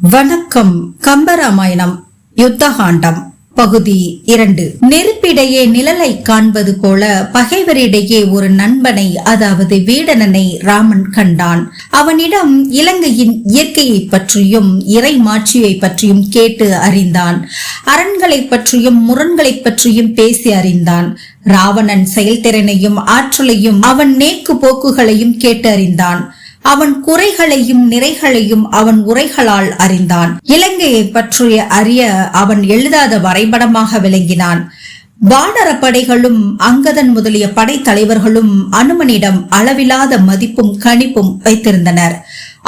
வணக்கம். கம்பராமாயணம் யுத்தகாண்டம் பகுதி இரண்டு. நெருப்பிடையே நிழலை காண்பது போல பகைவரிடையே ஒரு நண்பனை அதாவது வீடனனை ராமன் கண்டான். அவனிடம் இலங்கையின் இயற்கையை பற்றியும் இறை மாட்சியை பற்றியும் கேட்டு அறிந்தான். அரண்களை பற்றியும் முரண்களை பற்றியும் பேசி அறிந்தான். ராவணன் செயல்திறனையும் ஆற்றலையும் அவன் நேக்கு போக்குகளையும் கேட்டு அறிந்தான். அவன் குறைகளையும் நிறைகளையும் அவன் உரைகளால் அறிந்தான். இலங்கையை பற்றிய அறிய அவன் எழுதாத வரைபடமாக விளங்கினான். வானரப்படைகளும் அங்கதன் முதலிய படைத்தலைவர்களும் அனுமனிடம் அளவிலாத மதிப்பும் கணிப்பும் வைத்திருந்தனர்.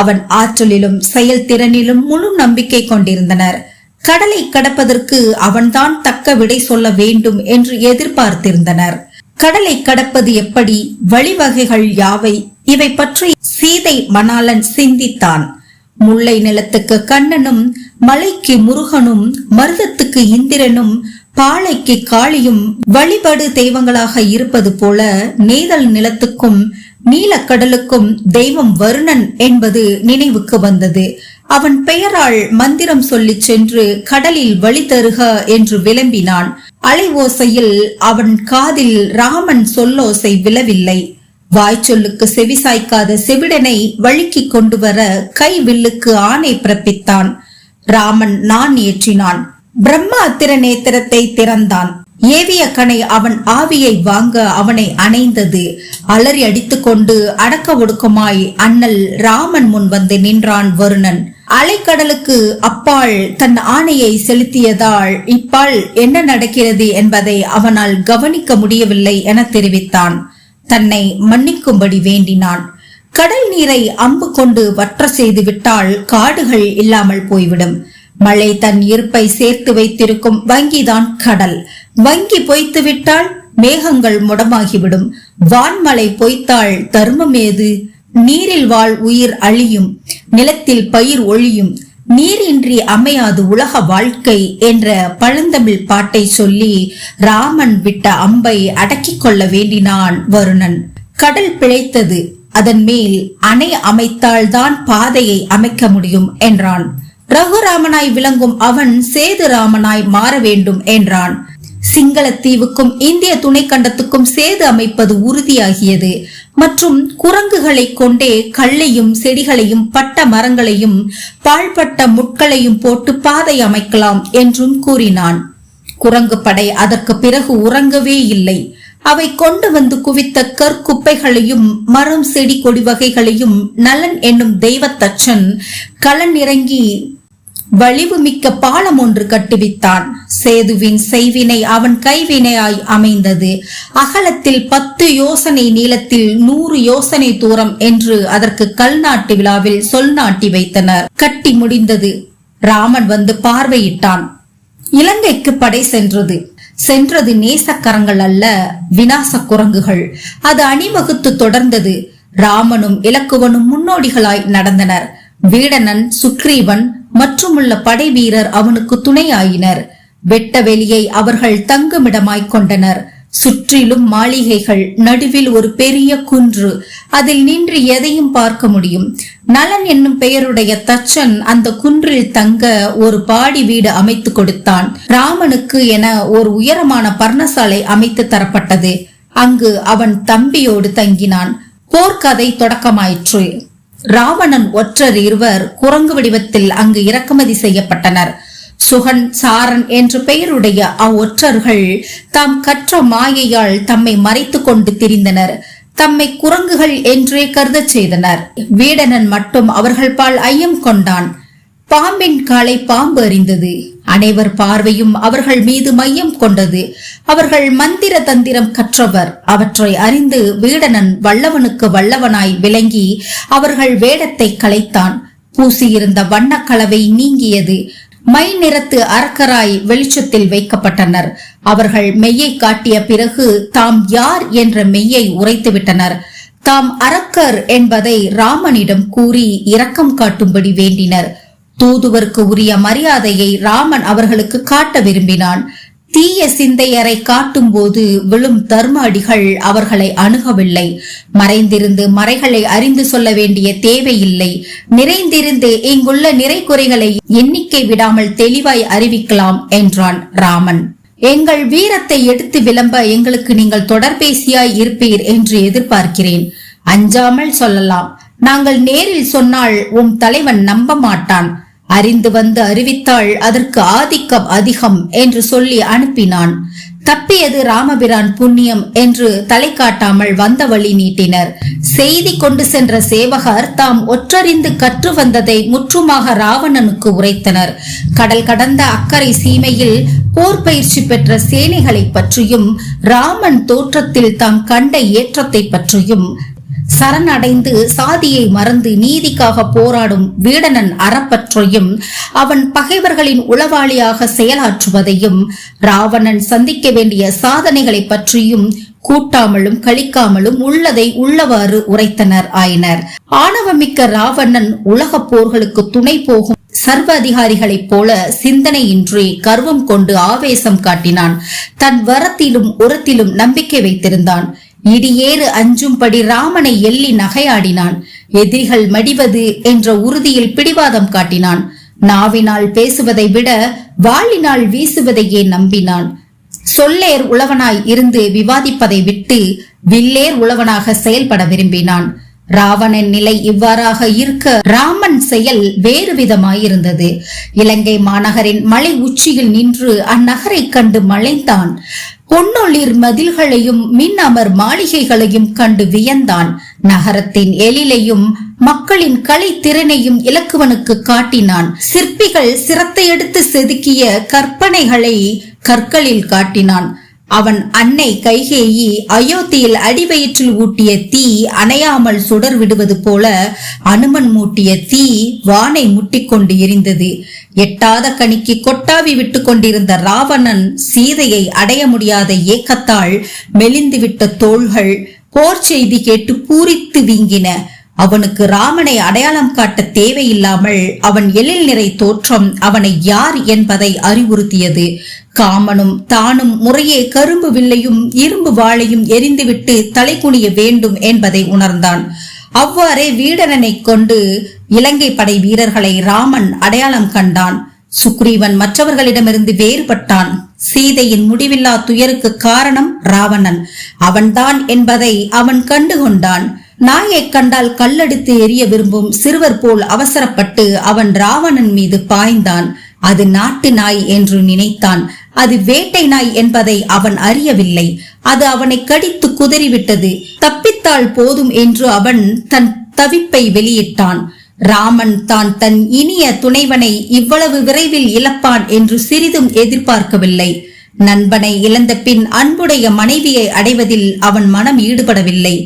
அவன் ஆற்றலிலும் செயல்திறனிலும் முழு நம்பிக்கை கொண்டிருந்தனர். கடலை கடப்பதற்கு அவன்தான் தக்க விடை சொல்ல வேண்டும் என்று எதிர்பார்த்திருந்தனர். கடலை கடப்பது எப்படி வழிவகைகள் யாவை இவை பற்றி சீதை மணாளன் சிந்தித்தான். முல்லை நிலத்துக்கு கண்ணனும் மலைக்கு முருகனும் மருதத்துக்கு இந்திரனும் பாலைக்கு காளியும் வழிபாடு தெய்வங்களாக இருப்பது போல நெய்தல் நிலத்துக்கும் நீலக்கடலுக்கும் தெய்வம் வருணன் என்பது நினைவுக்கு வந்தது. அவன் பெயரால் மந்திரம் சொல்லிச் சென்று கடலில் வழி தருக என்று விளம்பினான். அலைவோசையில் அவன் காதில் ராமன் சொல்லோசை விழவில்லை. வாய்ச்சொல்லுக்கு செவிசாய்க்காத செவிடனை வழுக்கி கொண்டு வர கை வில்லுக்கு ஆணை பிறப்பித்தான். ராமன் நான் ஏற்றினான். பிரம்மா நேத்திரத்தை திறந்தான். ஏவிய கணை அவன் ஆவியை வாங்க அவனை அணைந்தது. அலறி அடித்துக்கொண்டு அடக்க ஒடுக்கமாய் அண்ணல் ராமன் முன் வந்து நின்றான் வருணன். அலைக்கடலுக்கு அப்பால் தன் ஆணையை செலுத்தியதால் இப்பால் என்ன நடக்கிறது என்பதை அவனால் கவனிக்க முடியவில்லை என தெரிவித்தான். தன்னை மன்னிக்கும்படி வேண்டினான். கடல் நீரை அம்பு கொண்டு வற்ற செய்து விட்டால் காடுகள் இல்லாமல் போய்விடும். மழை தன் இருப்பை சேர்த்து வைத்திருக்கும் வங்கிதான் கடல். வங்கி பொய்த்து விட்டால் மேகங்கள் முடமாகிவிடும். வான்மலை பொய்த்தால் தர்மம் ஏது? நீரில் வாழ் உயிர் அழியும். நிலத்தில் பயிர் ஒழியும். நீரின்றி அமையாது உலக வாழ்க்கை என்ற பழந்தமிழ் பாட்டை சொல்லி ராமன் விட்ட அம்பை அடக்கிக் கொள்ள வேண்டினான் வருணன். கடல் பிழைத்தது அதன் மேல் அணை அமைத்தால்தான் பாதையை அமைக்க முடியும் என்றான். ரகுராமனாய் விளங்கும் அவன் சேது ராமனாய் மாற வேண்டும் என்றான். சிங்களத்தீவுக்கும் இந்திய துணைக்கண்டத்துக்கும் சேது அமைப்பது உறுதியாகியது. மற்றும் குரங்குகளை கொண்டே கல்லையும் செடிகளையும் பட்ட மரங்களையும் பாழ்பட்ட முட்களையும் போட்டு பாதை அமைக்கலாம் என்றும் கூறினான். குரங்கு படை அதற்கு பிறகு உறங்கவே இல்லை. அவை கொண்டு வந்து குவித்த கற்குப்பைகளையும் மரம் செடி கொடி வகைகளையும் நலன் என்னும் தெய்வத்தச்சன் களன் இறங்கி வலிவுமிக்க பாலம் ஒன்று கட்டுவித்தான். சேதுவின் செய்வினை அவன் கைவினையாய் அமைந்தது. அகலத்தில் பத்து யோசனை நீளத்தில் நூறு யோசனை தூரம் என்று அதற்கு கல் நாட்டு விழாவில் சொல் நாட்டி வைத்தனர். கட்டி முடிந்தது. ராமன் வந்து பார்வையிட்டான். இலங்கைக்கு படை சென்றது. சென்றது நேசக்கரங்கள் அல்ல வினாச குரங்குகள். அது அணிவகுத்து தொடர்ந்தது. ராமனும் இலக்குவனும் முன்னோடிகளாய் நடந்தனர். வீடனன் சுக்ரீவன் மற்றுமுள்ள படை வீரர் அவனுக்கு துணையாயினர். வெட்ட வெளியை அவர்கள் தங்குமிடமாய்க் கொண்டனர். சுற்றிலும் மாளிகைகள் நடுவில் ஒரு பெரிய குன்று. அதில் நின்று எதையும் பார்க்க முடியும். நலன் என்னும் பெயருடைய தச்சன் அந்த குன்றில் தங்க ஒரு பாடி வீடு அமைத்து கொடுத்தான். ராமனுக்கு என ஒரு உயரமான பர்ணசாலை அமைத்து தரப்பட்டது. அங்கு அவன் தம்பியோடு தங்கினான். போர்க்கதை தொடக்கமாயிற்று. ராவணன் ஒற்றர் இருவர் குரங்கு வடிவத்தில் அங்கு இறக்குமதி செய்யப்பட்டனர். சுகன் சாரன் என்ற பெயருடைய அவ்வொற்றர்கள் தாம் கற்ற மாயையால் தம்மை மறைத்து கொண்டு திரிந்தனர். தம்மை குரங்குகள் என்றே கருதச் செய்தனர். வீடனன் மட்டும் அவர்கள் பால் ஐயம் கொண்டான். பாம்பின் காலை பாம்பு அறிந்தது அனைவர் பார்வையும் அவர்கள் மீது மையம் கொண்டது. அவர்கள் மந்திர தந்திரம் கற்றவர். அவற்றை அறிந்து வீடனன் வல்லவனுக்கு வல்லவனாய் விளங்கி அவர்கள் வேடத்தை கலைத்தான் பூசியிருந்த வண்ணக்கலவை நீங்கியது. மை நிறத்து அரக்கராய் வெளிச்சத்தில் வைக்கப்பட்டனர். அவர்கள் மெய்யை காட்டிய பிறகு தாம் யார் என்ற மெய்யை உரைத்துவிட்டனர். தாம் அரக்கர் என்பதை ராமனிடம் கூறி இரக்கம் காட்டும்படி வேண்டினர். தூதுவருக்கு உரிய மரியாதையை ராமன் அவர்களுக்கு காட்ட விரும்பினான். தீய சிந்தையரை காட்டும்போது விழும் தர்ம அடிகள் அவர்களை அணுகவில்லை. மறைந்திருந்து மறைகளை அறிந்து சொல்ல வேண்டிய தேவையில்லை. நிறைந்திருந்து இங்குள்ள நிறை குறைகளை எண்ணிக்கை விடாமல் தெளிவாய் அறிவிக்கலாம் என்றான் ராமன். எங்கள் வீரத்தை எடுத்து விளம்ப எங்களுக்கு நீங்கள் தொடர்பேசியாய் இருப்பீர் என்று எதிர்பார்க்கிறேன். அஞ்சாமல் சொல்லலாம். நாங்கள் நேரில் சொன்னால் உம் தலைவன் நம்ப மாட்டான். அறிந்து வந்து அறிவித்தாள் அதற்கு ஆதிக்கம் அதிகம் என்று சொல்லி அனுப்பினான். தப்பியது ராமபிரான் புண்ணியம் என்று தலை காட்டாமல் வந்த வழி நீட்டினர். செய்தி கொண்டு சென்ற சேவகர் தாம் ஒற்றறிந்து கற்று வந்ததை முற்றுமாக ராவணனுக்கு உரைத்தனர். கடல் கடந்த அக்கறை சீமையில் போர் பயிற்சி பெற்ற சேனைகளை பற்றியும் ராமன் தோற்றத்தில் தாம் கண்ட ஏற்றத்தை பற்றியும் சரணடைந்து சாதியை மறந்து நீதிக்காக போராடும் வீடனன் அறப்பற்றையும் அவன் பகைவர்களின் உளவாளியாக செயலாற்றுவதையும் ராவணன் சந்திக்க வேண்டிய சாதனைகளை பற்றியும் கூட்டாமலும் கழிக்காமலும் உள்ளதை உள்ளவாறு உரைத்தனர் ஆயினர். ஆணவமிக்க ராவணன் உலக போர்களுக்கு துணை போகும் சர்வ அதிகாரிகளைப் போல சிந்தனையின்றி கர்வம் கொண்டு ஆவேசம் காட்டினான். தன் வரத்திலும் உரத்திலும் நம்பிக்கை வைத்திருந்தான். இடியேறு அஞ்சும்படி ராமனை எள்ளி நகையாடினான். எதிரிகள் மடிவது என்ற உறுதியில் பிடிவாதம் காட்டினான். நாவினால் பேசுவதை விட வாளினால் வீசுவதையே நம்பினான். சொல்லேர் உழவனாய் இருந்து விவாதிப்பதை விட்டு வில்லேர் உழவனாக செயல்பட விரும்பினான். ராவணன் நிலை இவ்வாறாக இருக்க ராமன் செயல் வேறு விதமாயிருந்தது. இலங்கை மாநகரின் மலை உச்சியில் நின்று அந்நகரை கண்டு மலைந்தான். பொன்னொளிர் மதில்களையும் மின் அமர் மாளிகைகளையும் கண்டு வியந்தான். நகரத்தின் எழிலையும் மக்களின் கலை திறனையும் இலக்குவனுக்கு காட்டினான். சிற்பிகள் சிரத்தை எடுத்து செதுக்கிய கற்பனைகளை கற்களில் காட்டினான். அவன் அன்னை கைகேயி அயோத்தியில் அடிவயிற்றில் ஊட்டிய தீ அணையாமல் சுடர் விடுவது போல அனுமன் மூட்டிய தீ வானை முட்டிக்கொண்டு எரிந்தது. எட்டாத கணிக்கு கொட்டாவி விட்டு கொண்டிருந்த ராவணன் சீதையை அடைய முடியாத ஏக்கத்தால் மெலிந்துவிட்ட தோள்கள் போர் செய்தி கேட்டு பூரித்து வீங்கின. அவனுக்கு ராமனை அடையாளம் காட்ட தேவையில்லாமல் அவன் எழில் நிறை தோற்றம் அவனை யார் என்பதை அறிவுறுத்தியது. காமனும் தானும் முறையே கரும்பு வில்லையும் இரும்பு வாளையும் எரிந்துவிட்டு தலை குனிய வேண்டும் என்பதை உணர்ந்தான். அவ்வாறே வீடனனை கொண்டு இலங்கை படை வீரர்களை ராமன் அடையாளம் கண்டான். சுக்ரீவன் மற்றவர்களிடமிருந்து வேறுபட்டான். சீதையின் முடிவில்லா துயருக்கு காரணம் ராவணன். அவன்தான் என்பதை அவன் கண்டுகொண்டான். நாயை கண்டால் கல்லெடுத்து எரிய விரும்பும் சிறுவர் போல் அவசரப்பட்டு அவன் ராவணன் மீது பாய்ந்தான். அது நாட்டு நாய் என்று நினைத்தான். அது வேட்டை நாய் என்பதை அவன் அறியவில்லை. அது அவனை கடித்து குதறிவிட்டது. தப்பித்தால் போதும் என்று அவன் தன் தவிப்பை வெளியிட்டான். ராமன் தான் தன் இனிய துணைவனை இவ்வளவு விரைவில் இழப்பான் என்று சிறிதும் எதிர்பார்க்கவில்லை. நண்பனை இழந்த பின் அன்புடைய மனைவியை அடைவதில் அவன் மனம் ஈடுபடவில்லை.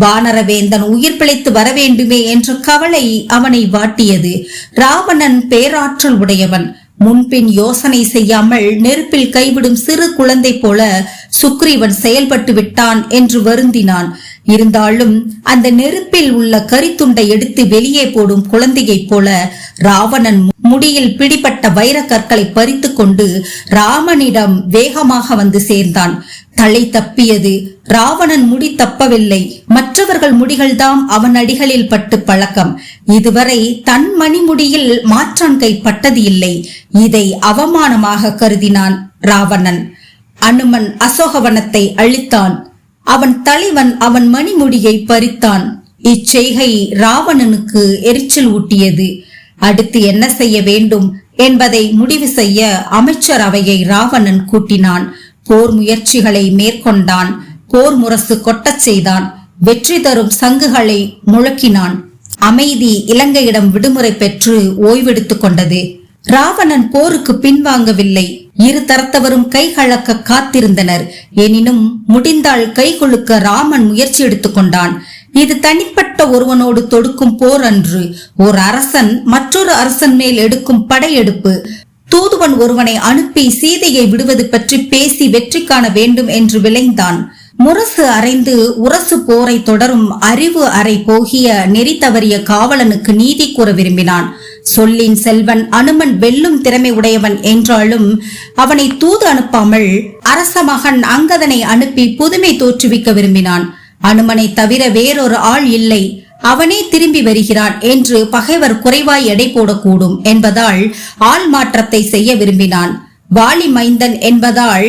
வானரவேந்தன் உயிர் பிழைத்து வர வேண்டுமே என்ற கவலை அவனை வாட்டியது. ராவணன் பேராற்றல் உடையவன். முன்பின் யோசனை செய்யாமல் நெருப்பில் கைவிடும் சிறு குழந்தை போல சுக்ரீவன் செயல்பட்டு விட்டான் என்று வருந்தினான். இருந்தாலும் அந்த நெருப்பில் உள்ள கரித்துண்டை எடுத்து வெளியே போடும் குழந்தையைப் போல ராவணன் முடியில் பிடிப்பட்ட வைர கற்களை பறித்து கொண்டு ராமனிடம் வேகமாக வந்து சேர்ந்தான். தலை தப்பியது. ராவணன் முடி தப்பவில்லை. மற்றவர்கள் முடிகள்தாம் அவன் அடிகளில் பட்டு பழக்கம். இதுவரை தன் மணிமுடியில் மாற்றான் கை பட்டது இல்லை. இதை அவமானமாக கருதினான் ராவணன். அனுமன் அசோகவனத்தை அழித்தான். அவன் தலைவன் அவன் மணிமுடியை பறித்தான். இச்செய்கை ராவணனுக்கு எரிச்சல் ஊட்டியது. அடுத்து என்ன செய்ய வேண்டும் என்பதை முடிவு செய்ய அமைச்சர் அவையை ராவணன் கூட்டினான். போர் முயற்சிகளை மேற்கொண்டான். போர் முரசு கொட்டச் செய்தான். வெற்றி தரும் சங்குகளை முழக்கினான். அமைதி இலங்கையிடம் விடுமுறை பெற்று ஓய்வெடுத்துக் கொண்டது. ராவணன் போருக்கு பின்வாங்கவில்லை. இரு தரத்தவரும் கைகழக்க காத்திருந்தனர். எனினும் முடிந்தால் கை கொழுக்க ராமன் முயற்சி எடுத்துக் கொண்டான். இது தனிப்பட்ட ஒருவனோடு தொடுக்கும் போர் அன்று ஒரு அரசன் மற்றொரு அரசன் மேல் எடுக்கும் படையெடுப்பு தூதுவன் ஒருவனை அனுப்பி சீதையை விடுவது பற்றி பேசி வெற்றி காண வேண்டும் என்று விளைந்தான் முரசு அறைந்து உரசு போரை தொடரும் அறிவு அறை போகிய நெறி தவறிய காவலனுக்கு நீதி கூற விரும்பினான். சொல்லின் செல்வன் அனுமன் வெல்லும் திறமை உடையவன் என்றாலும் அவனை தூது அனுப்பாமல் அரச மகன் அங்கதனை அனுப்பி புதுமை தோற்றுவிக்க விரும்பினான். அனுமனை தவிர வேறொரு ஆள் இல்லை. அவனே திரும்பி வருகிறான் என்று பகைவர் குறைவாய் எடை போடக்கூடும் என்பதால் ஆள் மாற்றத்தை செய்ய விரும்பினான். வாலி மைந்தன் என்பதால்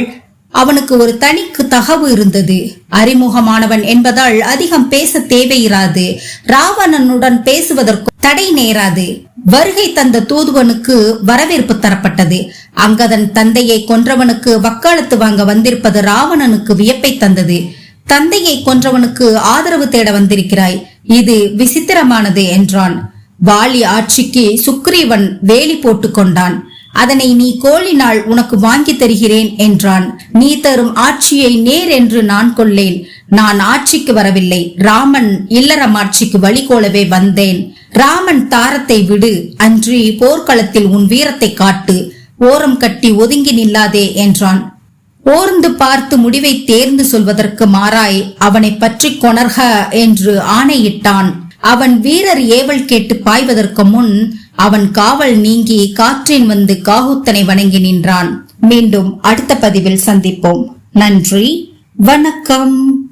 அவனுக்கு ஒரு தனிக்கு தகவு இருந்தது. அறிமுகமானவன் என்பதால் அதிகம் பேச தேவையிராது. ராவணனுடன் பேசுவதற்கு தடை நேராது. வருகை தந்த தூதுவனுக்கு வரவேற்பு தரப்பட்டது. அங்கதன் தந்தையை கொன்றவனுக்கு வக்காலத்து வாங்க வந்திருப்பது ராவணனுக்கு வியப்பை தந்தது. தந்தையை கொன்றவனுக்கு ஆதரவு தேட வந்திருக்கிறாய். இது விசித்திரமானது என்றான். வாலி ஆட்சிக்கு சுக்ரீவன் வேலி போட்டுக் கொண்டான். அதனை நீ கோலினால் உனக்கு வாங்கி தருகிறேன் என்றான். நீ தரும் ஆட்சியை நேர் என்று நான் கொள்ளேன். நான் ஆட்சிக்கு வரவில்லை. ராமன் இல்லறம் ஆட்சிக்கு வழிகோலவே வந்தேன். ராமன் தாரத்தை விடு. அன்றி போர்க்களத்தில் உன் வீரத்தை காட்டு. ஓரம் கட்டி ஒதுங்கி நில்லாதே என்றான். ஓர்ந்து பார்த்து முடிவை தேர்ந்து சொல்வதற்கு மாறாய் அவனை பற்றி கொணர்க என்று ஆணையிட்டான். அவன் வீரர் ஏவல் கேட்டு பாய்வதற்கு முன் அவன் காவல் நீங்கி காற்றின் வந்து காகுத்தனை வணங்கி நின்றான். மீண்டும் அடுத்த பதிவில் சந்திப்போம். நன்றி. வணக்கம்.